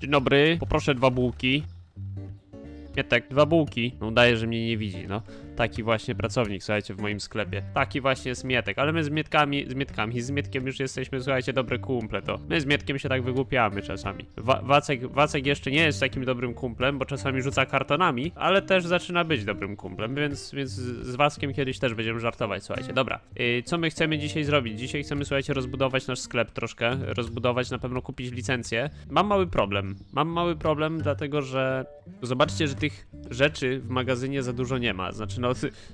Dzień dobry, poproszę dwa bułki. Mietek, dwa bułki. No udaje, że mnie nie widzi, no. Taki właśnie pracownik, słuchajcie, w moim sklepie. Taki właśnie jest Mietek, ale my z Mietkami, z Mietkami, z Mietkiem już jesteśmy, słuchajcie, dobre kumple, to my z Mietkiem się tak wygłupiamy czasami. Wa Wacek, Wacek jeszcze nie jest takim dobrym kumplem, bo czasami rzuca kartonami, ale też zaczyna być dobrym kumplem, więc, więc z Wackiem kiedyś też będziemy żartować, słuchajcie. Dobra, yy, co my chcemy dzisiaj zrobić? Dzisiaj chcemy, słuchajcie, rozbudować nasz sklep troszkę, rozbudować, na pewno kupić licencję. Mam mały problem, mam mały problem, dlatego że zobaczcie, że tych rzeczy w magazynie za dużo nie ma. Znaczy, no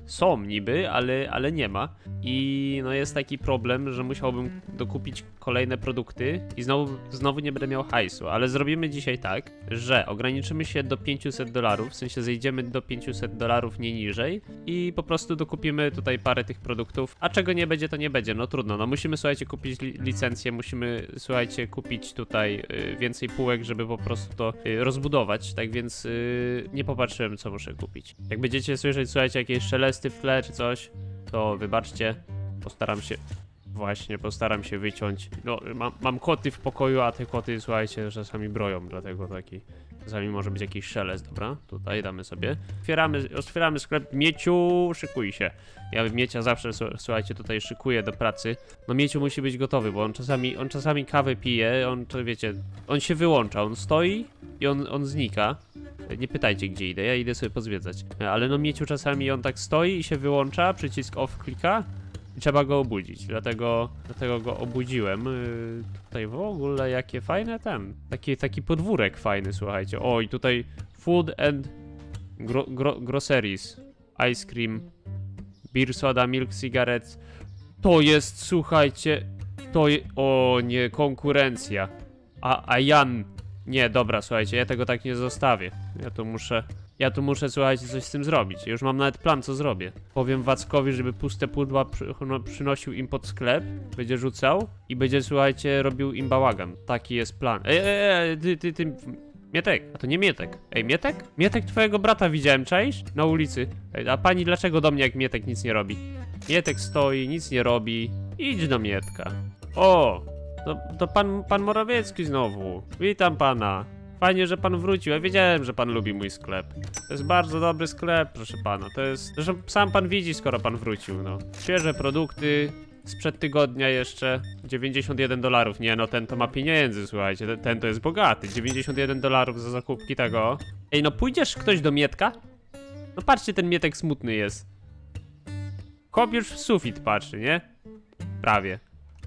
są niby, ale, ale nie ma. I no jest taki problem, że musiałbym dokupić kolejne produkty i znowu, znowu nie będę miał hajsu. Ale zrobimy dzisiaj tak, że ograniczymy się do 500 dolarów, w sensie zejdziemy do 500 dolarów nie niżej i po prostu dokupimy tutaj parę tych produktów. A czego nie będzie, to nie będzie. No trudno. No musimy, słuchajcie, kupić li licencję, musimy, słuchajcie, kupić tutaj y, więcej półek, żeby po prostu to y, rozbudować. Tak więc y, nie popatrzyłem, co muszę kupić. Jak będziecie słyszeć, słuchajcie, jakieś szelesty w tle czy coś, to wybaczcie. Postaram się. Właśnie, postaram się wyciąć. No, mam, mam koty w pokoju, a te koty, słuchajcie, czasami broją, dlatego taki. Czasami może być jakiś szelest, dobra? Tutaj damy sobie. Otwieramy, otwieramy sklep. Mieciu, szykuj się. Ja Miecia zawsze, słuchajcie, tutaj szykuję do pracy. No Mieciu musi być gotowy, bo on czasami, on czasami kawę pije, on, wiecie, on się wyłącza, on stoi i on, on znika. Nie pytajcie gdzie idę, ja idę sobie pozwiedzać. Ale no Mieciu czasami on tak stoi i się wyłącza, przycisk off klika i trzeba go obudzić, dlatego, dlatego go obudziłem. Yy, tutaj w ogóle jakie fajne ten, taki, taki podwórek fajny, słuchajcie. O i tutaj food and gro, gro, groceries, ice cream, beer soda, milk, cigarettes. To jest, słuchajcie, to je, o nie, konkurencja. A, a Jan, nie, dobra, słuchajcie, ja tego tak nie zostawię. Ja tu muszę, ja tu muszę, słuchajcie, coś z tym zrobić. Już mam nawet plan, co zrobię. Powiem Wackowi, żeby puste pudła przy, no, przynosił im pod sklep, będzie rzucał i będzie, słuchajcie, robił im bałagan. Taki jest plan. Ej, ej, ej, ty, ty, ty, Mietek, a to nie Mietek. Ej, Mietek? Mietek twojego brata widziałem, czaisz? Na ulicy. Ej, a pani dlaczego do mnie, jak Mietek nic nie robi? Mietek stoi, nic nie robi. Idź do Mietka. O, to, to pan, pan Morawiecki znowu. Witam pana. Fajnie, że pan wrócił. Ja wiedziałem, że pan lubi mój sklep. To jest bardzo dobry sklep, proszę pana. To jest. Zresztą sam pan widzi, skoro pan wrócił, no. Świeże produkty. Sprzed tygodnia jeszcze 91 dolarów. Nie no, ten to ma pieniędzy, słuchajcie. Ten, to jest bogaty. 91 dolarów za zakupki tego. Ej, no pójdziesz ktoś do Mietka? No patrzcie, ten Mietek smutny jest. Chłop już w sufit patrzy, nie? Prawie.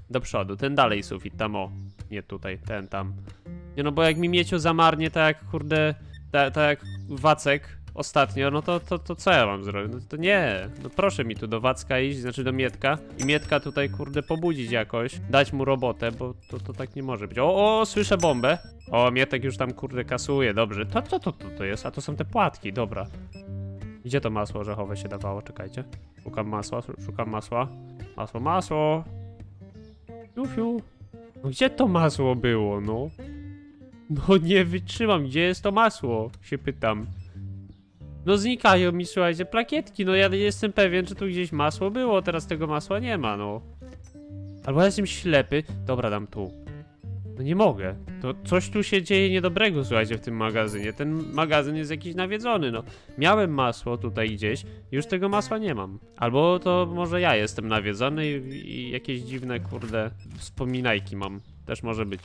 Do przodu, ten dalej sufit, tam o. Nie tutaj, ten tam. Nie no, bo jak mi miecio zamarnie, tak jak kurde, tak, tak jak Wacek ostatnio, no to, to, to co ja mam zrobić? No to nie, no proszę mi tu do Wacka iść, znaczy do Mietka i Mietka tutaj kurde pobudzić jakoś, dać mu robotę, bo to, to tak nie może być. O, o, słyszę bombę. O, Mietek już tam kurde kasuje, dobrze. To, to, to, to, to jest, a to są te płatki, dobra. Gdzie to masło orzechowe się dawało? Czekajcie. Szukam masła, szukam masła. Masło, masło. Fiu, fiu. No gdzie to masło było, no? No nie wytrzymam, gdzie jest to masło? Się pytam. No znikają mi, słuchajcie, plakietki, no ja jestem pewien, czy tu gdzieś masło było, teraz tego masła nie ma, no. Albo ja jestem ślepy. Dobra, dam tu. No nie mogę. To coś tu się dzieje niedobrego, słuchajcie, w tym magazynie. Ten magazyn jest jakiś nawiedzony, no. Miałem masło tutaj gdzieś, już tego masła nie mam. Albo to może ja jestem nawiedzony i, i jakieś dziwne, kurde, wspominajki mam. Też może być.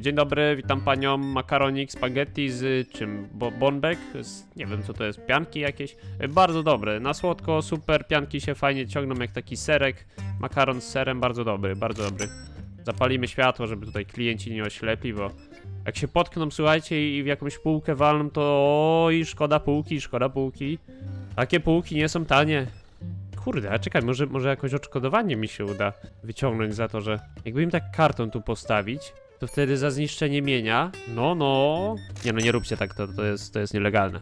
Dzień dobry, witam panią makaronik spaghetti z czym? Bo bonbek? Z, nie wiem co to jest, pianki jakieś? E, Bardzo dobre, na słodko, super, pianki się fajnie ciągną jak taki serek. Makaron z serem, bardzo dobry, bardzo dobry. Zapalimy światło, żeby tutaj klienci nie oślepli, bo jak się potkną, słuchajcie, i w jakąś półkę walną, to oj, szkoda półki, szkoda półki. Takie półki nie są tanie. Kurde, a czekaj, może, może jakoś odszkodowanie mi się uda wyciągnąć za to, że jakby im tak karton tu postawić, to wtedy za zniszczenie mienia, no, no, nie no, nie róbcie tak, to, to, jest, to jest nielegalne.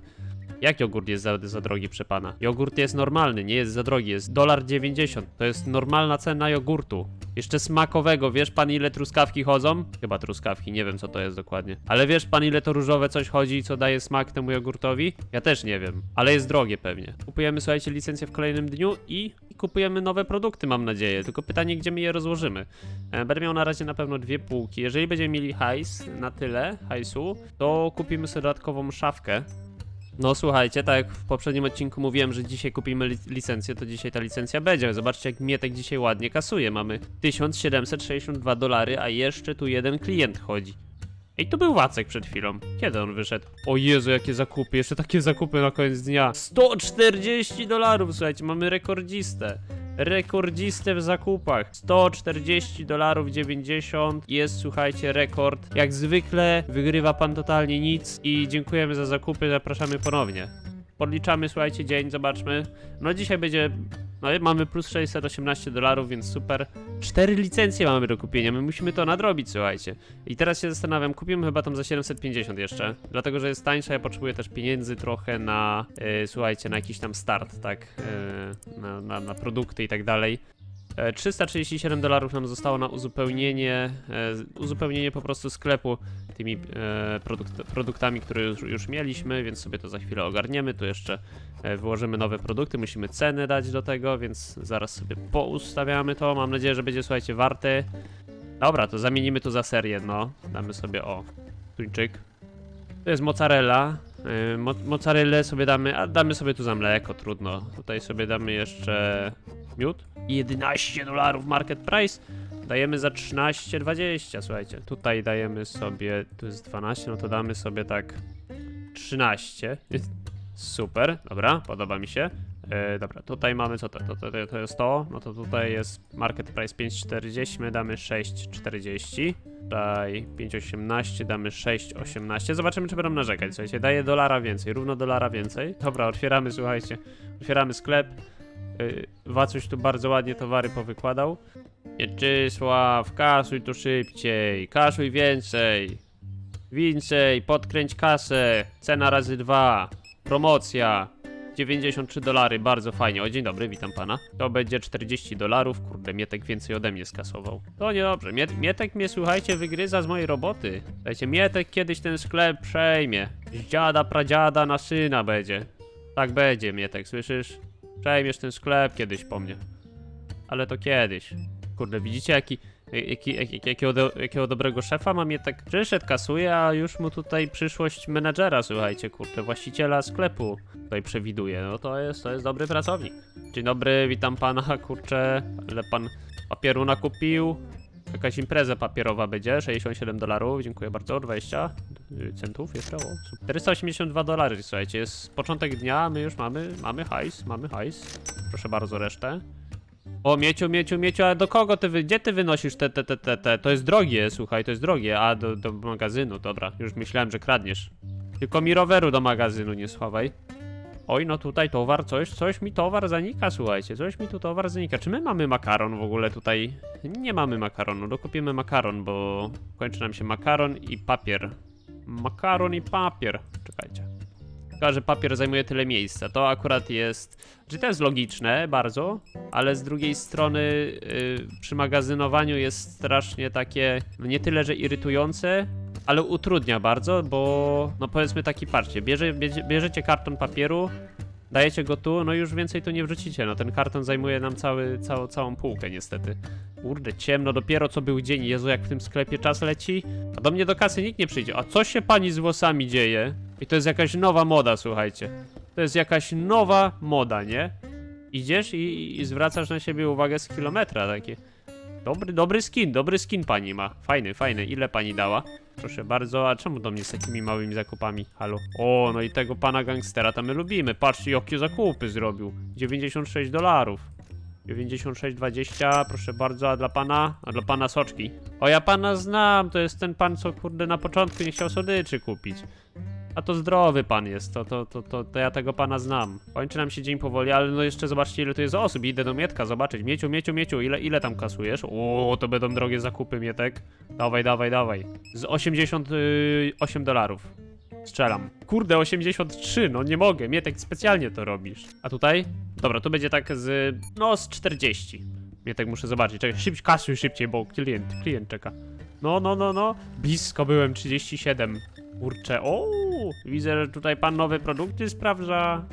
Jak jogurt jest za, za drogi, przy pana? Jogurt jest normalny, nie jest za drogi, jest dolar 90. To jest normalna cena jogurtu. Jeszcze smakowego, wiesz pan ile truskawki chodzą? Chyba truskawki, nie wiem co to jest dokładnie. Ale wiesz pan ile to różowe coś chodzi i co daje smak temu jogurtowi? Ja też nie wiem, ale jest drogie pewnie. Kupujemy, słuchajcie, licencję w kolejnym dniu i, i kupujemy nowe produkty, mam nadzieję. Tylko pytanie, gdzie my je rozłożymy. E, Będę miał na razie na pewno dwie półki. Jeżeli będziemy mieli hajs na tyle, hajsu, to kupimy sobie dodatkową szafkę. No słuchajcie, tak jak w poprzednim odcinku mówiłem, że dzisiaj kupimy li licencję, to dzisiaj ta licencja będzie. Zobaczcie jak Mietek dzisiaj ładnie kasuje. Mamy 1762 dolary, a jeszcze tu jeden klient chodzi. Ej, to był Wacek przed chwilą. Kiedy on wyszedł? O Jezu, jakie zakupy, jeszcze takie zakupy na koniec dnia. 140 dolarów, słuchajcie, mamy rekordzistę. Rekordzistę w zakupach. 140 dolarów 90 jest, słuchajcie, rekord. Jak zwykle wygrywa pan totalnie nic i dziękujemy za zakupy, zapraszamy ponownie. Podliczamy, słuchajcie, dzień, zobaczmy. No dzisiaj będzie, no mamy plus 618 dolarów, więc super. Cztery licencje mamy do kupienia, my musimy to nadrobić, słuchajcie. I teraz się zastanawiam, kupimy chyba tam za 750 jeszcze, dlatego że jest tańsza, ja potrzebuję też pieniędzy trochę na, e, słuchajcie, na jakiś tam start, tak, e, na, na, na produkty i tak dalej. E, 337 dolarów nam zostało na uzupełnienie, e, uzupełnienie po prostu sklepu tymi e, produkt, produktami, które już, już mieliśmy, więc sobie to za chwilę ogarniemy. Tu jeszcze e, wyłożymy nowe produkty, musimy ceny dać do tego, więc zaraz sobie poustawiamy to. Mam nadzieję, że będzie, słuchajcie, warte. Dobra, to zamienimy to za serię, no. Damy sobie, o, tuńczyk. To jest mozzarella. Mo sobie damy, a damy sobie tu za mleko, trudno. Tutaj sobie damy jeszcze miód. 11 dolarów market price. Dajemy za 13,20, słuchajcie. Tutaj dajemy sobie, tu jest 12, no to damy sobie tak 13. Super, dobra, podoba mi się. E, dobra, tutaj mamy co to, to, to, to jest to, no to tutaj jest market price 5,40, my damy 6,40. Tutaj 5,18, damy 6,18. Zobaczymy, czy będą narzekać. Słuchajcie, daje dolara więcej, równo dolara więcej. Dobra, otwieramy, słuchajcie, otwieramy sklep. Yy, Wacuś tu bardzo ładnie towary powykładał. Mieczysław, kasuj tu szybciej, kasuj więcej. Więcej, podkręć kasę, cena razy dwa, promocja. 93 dolary, bardzo fajnie. O, dzień dobry, witam pana. To będzie 40 dolarów. Kurde, Mietek więcej ode mnie skasował. To niedobrze. Miet Mietek mnie, słuchajcie, wygryza z mojej roboty. Słuchajcie, Mietek kiedyś ten sklep przejmie. Z dziada, pradziada na syna będzie. Tak będzie, Mietek, słyszysz? Przejmiesz ten sklep kiedyś po mnie. Ale to kiedyś. Kurde, widzicie jaki... Jaki, jaki, jakiego, do, jakiego dobrego szefa mam je tak przyszedł, kasuje, a już mu tutaj przyszłość menadżera, słuchajcie, kurde, właściciela sklepu tutaj przewiduje. No to jest, to jest dobry pracownik. Dzień dobry, witam pana, kurczę, ale pan papieru nakupił. Jakaś impreza papierowa będzie, 67 dolarów, dziękuję bardzo, 20 centów jeszcze, o, super. 482 dolary, słuchajcie, jest początek dnia, my już mamy, mamy hajs, mamy hajs. Proszę bardzo, resztę. O, Mieciu, Mieciu, Mieciu, a do kogo ty, gdzie ty wynosisz te, te, te, te, te? To jest drogie, słuchaj, to jest drogie. A, do, do magazynu, dobra, już myślałem, że kradniesz. Tylko mi roweru do magazynu nie schowaj. Oj, no tutaj towar, coś, coś mi towar zanika, słuchajcie, coś mi tu towar zanika. Czy my mamy makaron w ogóle tutaj? Nie mamy makaronu, dokupimy makaron, bo kończy nam się makaron i papier. Makaron i papier, czekajcie. Że papier zajmuje tyle miejsca. To akurat jest. Czy to jest logiczne bardzo, ale z drugiej strony yy, przy magazynowaniu jest strasznie takie. No nie tyle, że irytujące, ale utrudnia bardzo, bo no powiedzmy taki patrzcie, bierze, bierze, bierzecie karton papieru, dajecie go tu, no już więcej tu nie wrzucicie. No ten karton zajmuje nam cały, całą, całą półkę niestety. Kurde, ciemno, dopiero co był dzień. Jezu, jak w tym sklepie czas leci. A do mnie do kasy nikt nie przyjdzie. A co się pani z włosami dzieje? I to jest jakaś nowa moda, słuchajcie. To jest jakaś nowa moda, nie? Idziesz i, i zwracasz na siebie uwagę z kilometra, takie. Dobry, dobry skin, dobry skin pani ma. Fajny, fajny. Ile pani dała? Proszę bardzo, a czemu do mnie z takimi małymi zakupami? Halo? O, no i tego pana gangstera to my lubimy. Patrzcie, jakie zakupy zrobił. 96 dolarów. 96,20, proszę bardzo, a dla pana? A dla pana soczki. O, ja pana znam, to jest ten pan, co kurde na początku nie chciał sodyczy kupić. A to zdrowy pan jest, to, to, to, to, to ja tego pana znam. Kończy nam się dzień powoli, ale no jeszcze zobaczcie ile tu jest osób. Idę do Mietka zobaczyć. Mieciu, Mieciu, Mieciu, ile, ile tam kasujesz? O, to będą drogie zakupy, Mietek. Dawaj, dawaj, dawaj. Z 88 dolarów. Strzelam. Kurde, 83, no nie mogę, Mietek, specjalnie to robisz. A tutaj? Dobra, tu będzie tak z, no z 40. Mietek, muszę zobaczyć, czekaj, szybciej, kasuj szybciej, bo klient, klient czeka. No, no, no, no, blisko byłem, 37. Kurczę, widzę, że tutaj pan nowe produkty sprawdza.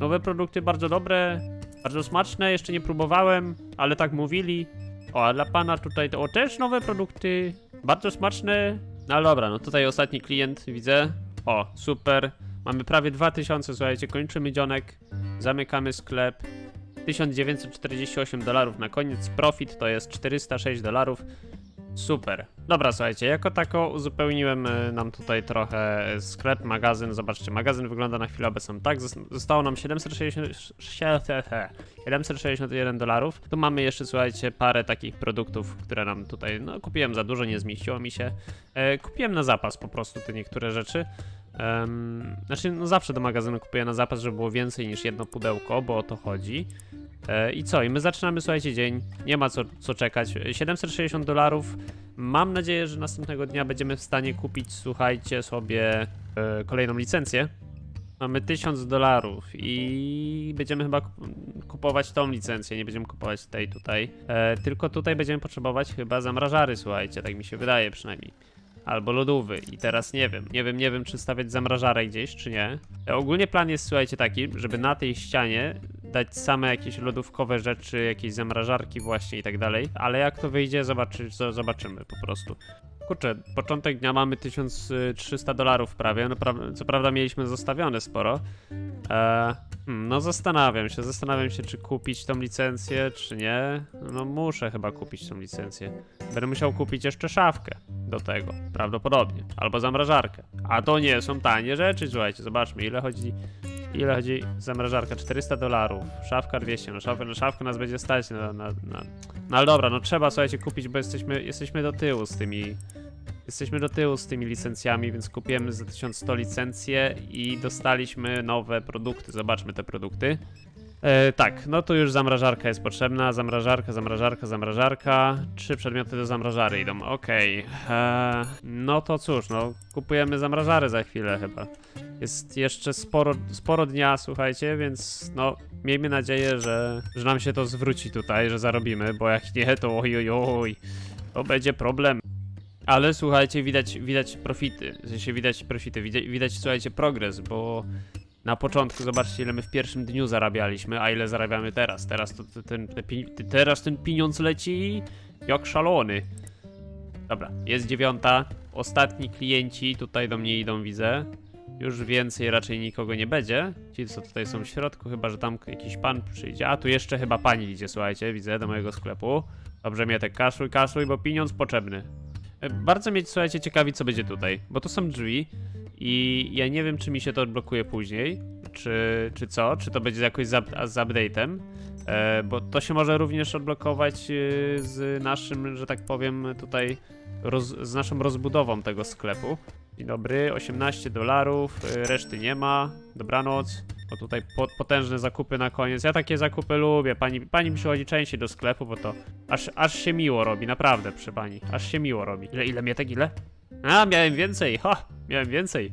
Nowe produkty bardzo dobre, bardzo smaczne, jeszcze nie próbowałem, ale tak mówili. O, a dla pana tutaj to o, też nowe produkty, bardzo smaczne. No dobra, no tutaj ostatni klient widzę. O, super. Mamy prawie 2000, słuchajcie, kończymy dzionek, zamykamy sklep. 1948 dolarów na koniec, profit to jest 406 dolarów. Super. Dobra, słuchajcie, jako tako uzupełniłem e, nam tutaj trochę sklep, magazyn. Zobaczcie, magazyn wygląda na chwilę obecną tak. zos- Zostało nam 760, 761 dolarów. Tu mamy jeszcze, słuchajcie, parę takich produktów, które nam tutaj, no kupiłem za dużo, nie zmieściło mi się. E, kupiłem na zapas po prostu te niektóre rzeczy. Em, znaczy, no zawsze do magazynu kupuję na zapas, żeby było więcej niż jedno pudełko, bo o to chodzi. E, I co? I my zaczynamy, słuchajcie, dzień. Nie ma co, co czekać. 760 dolarów. Mam nadzieję, że następnego dnia będziemy w stanie kupić, słuchajcie, sobie e, kolejną licencję. Mamy 1000 dolarów i będziemy chyba kup- kupować tą licencję, nie będziemy kupować tej tutaj. E, tylko tutaj będziemy potrzebować chyba zamrażary, słuchajcie, tak mi się wydaje przynajmniej. Albo lodówy i teraz nie wiem, nie wiem, nie wiem czy stawiać zamrażarę gdzieś, czy nie. E, ogólnie plan jest, słuchajcie, taki, żeby na tej ścianie dać same jakieś lodówkowe rzeczy, jakieś zamrażarki właśnie i tak dalej, ale jak to wyjdzie, zobaczy, zo- zobaczymy po prostu. Kurczę, początek dnia mamy 1300 dolarów prawie, no, pra- co prawda mieliśmy zostawione sporo. E, hmm, no zastanawiam się, zastanawiam się czy kupić tą licencję, czy nie. No muszę chyba kupić tą licencję. Będę musiał kupić jeszcze szafkę do tego, prawdopodobnie, albo zamrażarkę. A to nie są tanie rzeczy, słuchajcie, zobaczmy ile chodzi Ile chodzi zamrażarka? 400 dolarów. Szafka 200. No szafka, no szafka nas będzie stać na, na, na... No ale dobra, no trzeba słuchajcie kupić, bo jesteśmy, jesteśmy do tyłu z tymi... Jesteśmy do tyłu z tymi licencjami, więc kupiemy za 1100 licencje i dostaliśmy nowe produkty. Zobaczmy te produkty. E, tak, no to już zamrażarka jest potrzebna. Zamrażarka, zamrażarka, zamrażarka. Trzy przedmioty do zamrażary idą. Okej. E, No to cóż, no kupujemy zamrażary za chwilę chyba. Jest jeszcze sporo, sporo dnia, słuchajcie, więc no miejmy nadzieję, że, że nam się to zwróci tutaj, że zarobimy, bo jak nie, to oj, oj, oj, to będzie problem. Ale słuchajcie, widać, widać profity, w sensie widać profity, widać, widać słuchajcie progres, bo na początku zobaczcie ile my w pierwszym dniu zarabialiśmy, a ile zarabiamy teraz. Teraz to, to ten, te, pi- teraz ten pieniądz leci jak szalony. Dobra, jest dziewiąta. Ostatni klienci tutaj do mnie idą, widzę. Już więcej raczej nikogo nie będzie. Ci, co tutaj są w środku, chyba że tam jakiś pan przyjdzie. A tu jeszcze chyba pani idzie, słuchajcie, widzę, do mojego sklepu. Dobrze, Mietek, kaszluj, kaszluj, bo pieniądz potrzebny. E, Bardzo mnie, słuchajcie, ciekawi, co będzie tutaj, bo to są drzwi i ja nie wiem, czy mi się to odblokuje później, czy, czy co, czy to będzie jakoś z, z update'em, e, bo to się może również odblokować e, z naszym, że tak powiem, tutaj roz, z naszą rozbudową tego sklepu. Dzień dobry, 18 dolarów, y, reszty nie ma. Dobranoc. O tutaj po, potężne zakupy na koniec. Ja takie zakupy lubię. Pani, pani przychodzi częściej do sklepu, bo to aż, aż się miło robi, naprawdę przy pani. Aż się miło robi. Ile, ile mietek, ile? A, miałem więcej, ha, miałem więcej.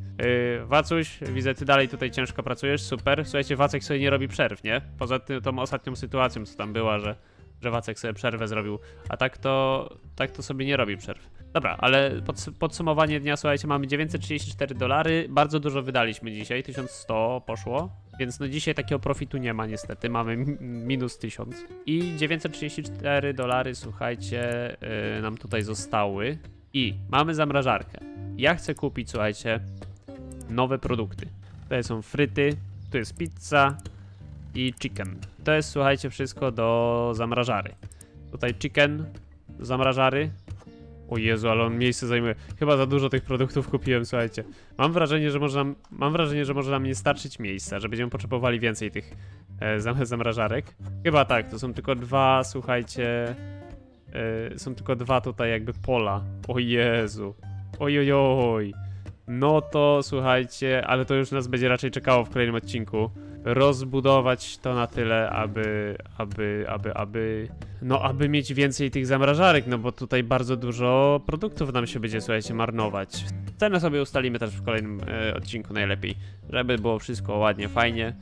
Yy, Wacuś, widzę, ty dalej tutaj ciężko pracujesz, super. Słuchajcie, Wacek sobie nie robi przerw, nie? Poza tym, tą ostatnią sytuacją, co tam była, że, że Wacek sobie przerwę zrobił, a tak to, tak to sobie nie robi przerw. Dobra, ale pods- podsumowanie dnia, słuchajcie, mamy 934 dolary, bardzo dużo wydaliśmy dzisiaj, 1100 poszło, więc no dzisiaj takiego profitu nie ma niestety, mamy mi- minus 1000. I 934 dolary, słuchajcie, yy, nam tutaj zostały. I mamy zamrażarkę. Ja chcę kupić, słuchajcie, nowe produkty. Tutaj są fryty, tu jest pizza i chicken. To jest, słuchajcie, wszystko do zamrażary. Tutaj chicken, zamrażary. O Jezu, ale on miejsce zajmuje. Chyba za dużo tych produktów kupiłem, słuchajcie. Mam wrażenie, że może nam, mam wrażenie, że może nam nie starczyć miejsca, że będziemy potrzebowali więcej tych e, zam- zamrażarek. Chyba tak, to są tylko dwa, słuchajcie, e, są tylko dwa tutaj jakby pola. O Jezu. Ojojoj. No to słuchajcie, ale to już nas będzie raczej czekało w kolejnym odcinku. rozbudować to na tyle, aby, aby, aby, aby, no, aby mieć więcej tych zamrażarek, no bo tutaj bardzo dużo produktów nam się będzie, słuchajcie, marnować. Cenę sobie ustalimy też w kolejnym e, odcinku najlepiej, żeby było wszystko ładnie, fajnie.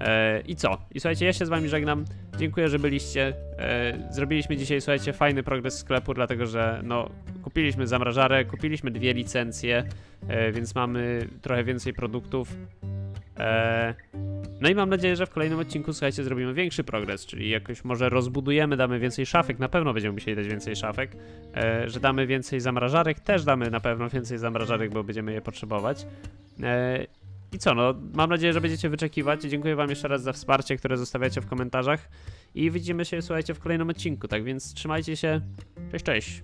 E, I co? I słuchajcie, ja się z wami żegnam. Dziękuję, że byliście. E, zrobiliśmy dzisiaj, słuchajcie, fajny progres sklepu, dlatego że no, kupiliśmy zamrażarę, kupiliśmy dwie licencje, e, więc mamy trochę więcej produktów. No i mam nadzieję, że w kolejnym odcinku, słuchajcie, zrobimy większy progres, czyli jakoś może rozbudujemy, damy więcej szafek, na pewno będziemy musieli dać więcej szafek, e, że damy więcej zamrażarek, też damy na pewno więcej zamrażarek, bo będziemy je potrzebować. E, I co, no, mam nadzieję, że będziecie wyczekiwać. Dziękuję wam jeszcze raz za wsparcie, które zostawiacie w komentarzach i widzimy się, słuchajcie, w kolejnym odcinku, tak więc trzymajcie się, cześć, cześć.